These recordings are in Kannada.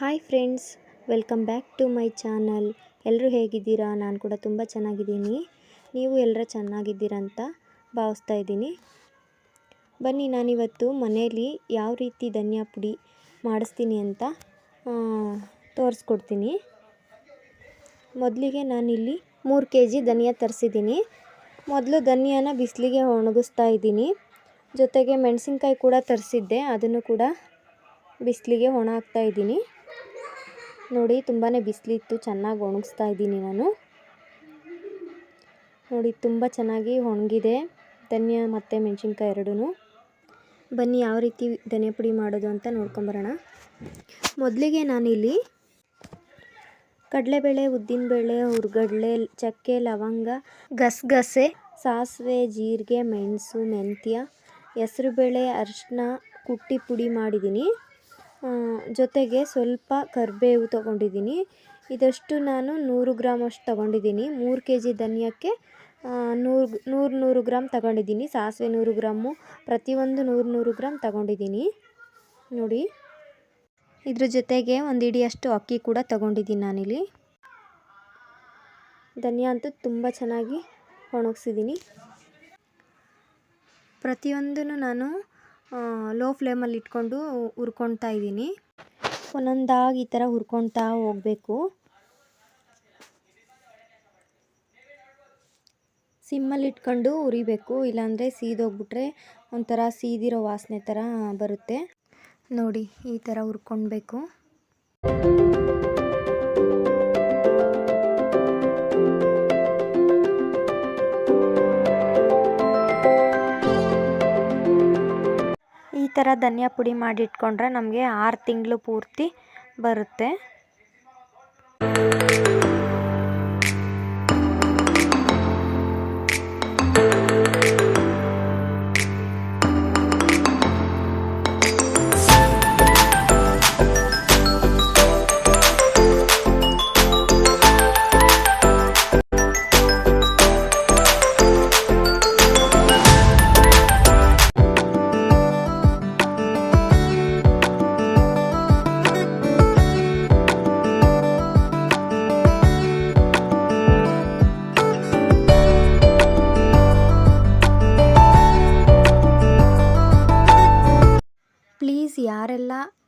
Hi friends welcome back to my channel ಎಲ್ಲರೂ ಹೇಗಿದ್ದೀರಾ? ನಾನು ಕೂಡ ತುಂಬ ಚೆನ್ನಾಗಿದ್ದೀನಿ. ನೀವು ಎಲ್ಲರ ಚೆನ್ನಾಗಿದ್ದೀರಾ ಅಂತ ಭಾವಿಸ್ತಾ ಇದ್ದೀನಿ. ಬನ್ನಿ, ನಾನಿವತ್ತು ಮನೆಯಲ್ಲಿ ಯಾವ ರೀತಿ ಧನಿಯಾ ಪುಡಿ ಮಾಡಿಸ್ತೀನಿ ಅಂತ ತೋರಿಸ್ಕೊಡ್ತೀನಿ. ಮೊದಲಿಗೆ ನಾನಿಲ್ಲಿ ಮೂರು ಕೆ ಜಿ ಧನಿಯಾ ತರಿಸಿದ್ದೀನಿ. ಮೊದಲು ಧನಿಯಾನ ಬಿಸಿಲಿಗೆ ಒಣಗಿಸ್ತಾ ಇದ್ದೀನಿ. ಜೊತೆಗೆ ಮೆಣಸಿನ್ಕಾಯಿ ಕೂಡ ತರಿಸಿದ್ದೆ. ಅದನ್ನು ಕೂಡ ಬಿಸಿಲಿಗೆ ಒಣ ಹಾಕ್ತಾ ಇದ್ದೀನಿ. ನೋಡಿ ತುಂಬಾ ಬಿಸಿಲಿತ್ತು, ಚೆನ್ನಾಗಿ ಒಣಗಿಸ್ತಾ ಇದ್ದೀನಿ ನಾನು. ನೋಡಿ, ತುಂಬ ಚೆನ್ನಾಗಿ ಒಣಗಿದೆ. ಧನಿಯಾ ಮತ್ತು ಮೆಣಸಿನ್ಕಾಯಿ ಎರಡೂ ಬನ್ನಿ, ಯಾವ ರೀತಿ ಧನಿಯಾ ಪುಡಿ ಮಾಡೋದು ಅಂತ ನೋಡ್ಕೊಂಬರೋಣ. ಮೊದಲಿಗೆ ನಾನಿಲ್ಲಿ ಕಡಲೆಬೇಳೆ, ಉದ್ದಿನಬೇಳೆ, ಹುರ್ಗಡ್ಲೆ, ಚಕ್ಕೆ, ಲವಂಗ, ಗಸಗಸೆ, ಸಾಸಿವೆ, ಜೀರಿಗೆ, ಮೆಣಸು, ಮೆಂತ್ಯ, ಹೆಸರುಬೇಳೆ ಅರಿಶಿನ ಕುಟ್ಟಿ ಪುಡಿ ಮಾಡಿದ್ದೀನಿ. ಜೊತೆಗೆ ಸ್ವಲ್ಪ ಕರಿಬೇವು ತೊಗೊಂಡಿದ್ದೀನಿ. ಇದಷ್ಟು ನಾನು ನೂರು ಗ್ರಾಮ್ ಅಷ್ಟು ತೊಗೊಂಡಿದ್ದೀನಿ. ಮೂರು ಕೆ ಜಿ ಧನಿಯಕ್ಕೆ ನೂರು ನೂರು ನೂರು ಗ್ರಾಮ್ ತಗೊಂಡಿದ್ದೀನಿ. ಸಾಸಿವೆ ನೂರು ಗ್ರಾಮು, ಪ್ರತಿಯೊಂದು ನೂರು ನೂರು ಗ್ರಾಮ್ ತಗೊಂಡಿದ್ದೀನಿ. ನೋಡಿ. ಇದ್ರ ಜೊತೆಗೆ ಒಂದು ಇಡಿಯಷ್ಟು ಅಕ್ಕಿ ಕೂಡ ತಗೊಂಡಿದ್ದೀನಿ ನಾನಿಲ್ಲಿ. ಧನಿಯಾ ಅಂತೂ ತುಂಬ ಚೆನ್ನಾಗಿ ಒಣಗಿಸಿದ್ದೀನಿ. ಪ್ರತಿಯೊಂದನ್ನು ನಾನು ಲೋ ಫ್ಲೇಮಲ್ಲಿ ಇಟ್ಕೊಂಡು ಹುರ್ಕೊಳ್ತಾ ಇದ್ದೀನಿ. ಒಂದೊಂದಾಗಿ ಈ ಥರ ಹುರ್ಕೊಳ್ತಾ ಹೋಗಬೇಕು. ಸಿಮ್ಮಲ್ಲಿ ಇಟ್ಕೊಂಡು ಉರಿಬೇಕು ಇಲ್ಲಾಂದರೆ ಸೀದೋಗ್ಬಿಟ್ರೆ ಒಂಥರ ಸೀದಿರೋ ವಾಸನೆ ಥರ ಬರುತ್ತೆ. ನೋಡಿ ಈ ಥರ ಹುರ್ಕೊಳ್ಬೇಕು ಥರ ಧನಿಯಾ ಪುಡಿ ಮಾಡಿಟ್ಕೊಂಡ್ರೆ ನಮಗೆ ಆರು ತಿಂಗಳು ಪೂರ್ತಿ ಬರುತ್ತೆ.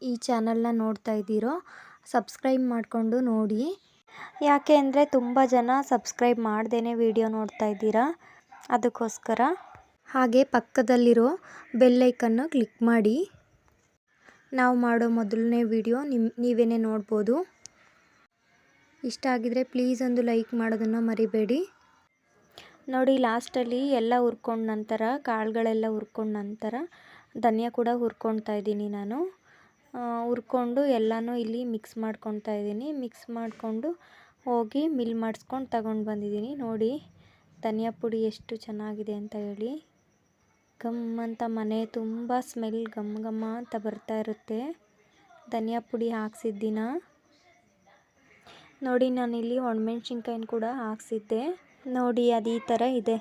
ಈ ಚಾನಲ್ನ ನೋಡ್ತಾ ಇದ್ದೀರೋ, ಸಬ್ಸ್ಕ್ರೈಬ್ ಮಾಡಿಕೊಂಡು ನೋಡಿ. ಯಾಕೆ ಅಂದರೆ ತುಂಬ ಜನ ಸಬ್ಸ್ಕ್ರೈಬ್ ಮಾಡ್ದೇ ವಿಡಿಯೋ ನೋಡ್ತಾ ಇದ್ದೀರಾ, ಅದಕ್ಕೋಸ್ಕರ. ಹಾಗೆ ಪಕ್ಕದಲ್ಲಿರೋ ಬೆಲ್ಲೈಕನ್ನು ಕ್ಲಿಕ್ ಮಾಡಿ. ನಾವು ಮಾಡೋ ಮೊದಲನೇ ವಿಡಿಯೋ ನಿಮ್ಮ ನೀವೇ ನೋಡ್ಬೋದು. ಇಷ್ಟ ಆಗಿದರೆ ಪ್ಲೀಸ್ ಒಂದು ಲೈಕ್ ಮಾಡೋದನ್ನು ಮರಿಬೇಡಿ. ನೋಡಿ, ಲಾಸ್ಟಲ್ಲಿ ಎಲ್ಲ ಹುರ್ಕೊಂಡ ನಂತರ, ಕಾಳುಗಳೆಲ್ಲ ಹುರ್ಕೊಂಡ ನಂತರ, ಧನಿಯಾ ಕೂಡ ಹುರ್ಕೊಳ್ತಾ ಇದ್ದೀನಿ ನಾನು. ಹುರ್ಕೊಂಡು ಎಲ್ಲನೂ ಇಲ್ಲಿ ಮಿಕ್ಸ್ ಮಾಡ್ಕೊತಾ ಇದ್ದೀನಿ. ಮಿಕ್ಸ್ ಮಾಡಿಕೊಂಡು ಹೋಗಿ ಮಿಲ್ ಮಾಡಿಸ್ಕೊಂಡು ತಗೊಂಡು ಬಂದಿದ್ದೀನಿ. ನೋಡಿ, ಧನಿಯಾ ಪುಡಿ ಎಷ್ಟು ಚೆನ್ನಾಗಿದೆ ಅಂತ ಹೇಳಿ. ಘಮ್ ಅಂತ ಮನೆ ತುಂಬ ಸ್ಮೆಲ್ ಘಮ್ ಗಮ್ಮ ಅಂತ ಬರ್ತಾ ಇರುತ್ತೆ. ಧನಿಯಾ ಪುಡಿ ಹಾಕ್ಸಿದ ದಿನ ನೋಡಿ, ನಾನಿಲ್ಲಿ ಒಣಮೆಣ್ಸಿನ್ಕಾಯಿನ ಕೂಡ ಹಾಕ್ಸಿದ್ದೆ. ನೋಡಿ, ಅದು ಈ ಥರ ಇದೆ.